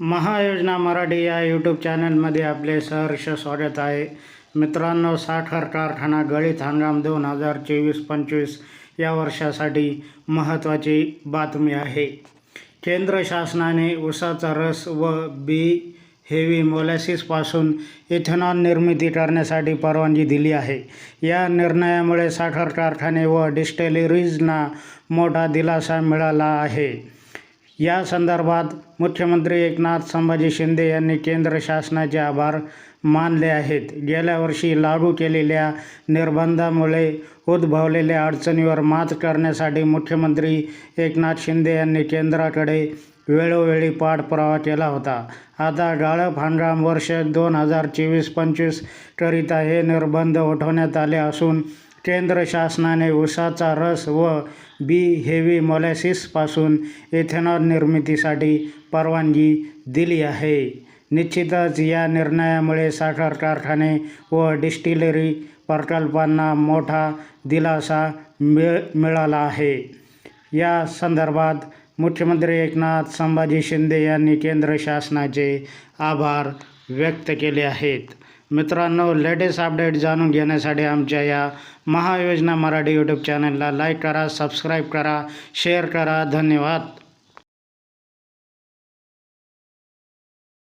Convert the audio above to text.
महायोजना मराठी या यूट्यूब चॅनलमध्ये आपले सहर्ष स्वागत आहे. मित्रांनो साखर कारखाना गळीत हंगाम दोन हजार चोवीस पंचवीस या वर्षासाठी महत्त्वाची बातमी आहे. केंद्र शासनाने उसाचा रस व बी हेवी मोलॅसिसपासून इथेनॉल निर्मिती करण्यासाठी परवानगी दिली आहे. या निर्णयामुळे साखर कारखाने व डिस्टिलरीजना मोठा दिलासा मिळाला आहे. या संदर्भात मुख्यमंत्री एकनाथ संभाजी शिंदे यांनी केंद्र शासनाचे आभार मानले आहेत. गेल्या वर्षी लागू केलेल्या निर्बंधामुळे उद्भवलेल्या अडचणीवर मात करण्यासाठी मुख्यमंत्री एकनाथ शिंदे यांनी केंद्राकडे वेळोवेळी पाठपुरावा केला होता. आता गाळप हंगाम वर्ष दोन हजार चोवीस पंचवीसकरिता हे निर्बंध उठवण्यात आले असून केंद्र शासनाने उसाचा रस व बी हेवी मोलॅसिसपासून इथेनॉल निर्मितीसाठी परवानगी दिली आहे. निश्चितच या निर्णयामुळे साखर कारखाने व डिस्टिलरी प्रकल्पांना मोठा दिलासा मिळ मिळाला आहे. या संदर्भात मुख्यमंत्री एकनाथ संभाजी शिंदे यांनी केंद्र शासनाचे आभार व्यक्त केले आहेत. मित्रांनो लेटेस्ट अपडेट जाणून घेण्यासाठी आमच्या या महायोजना मराठी यूट्यूब चॅनलला लाईक करा सबस्क्राईब करा शेअर करा. धन्यवाद.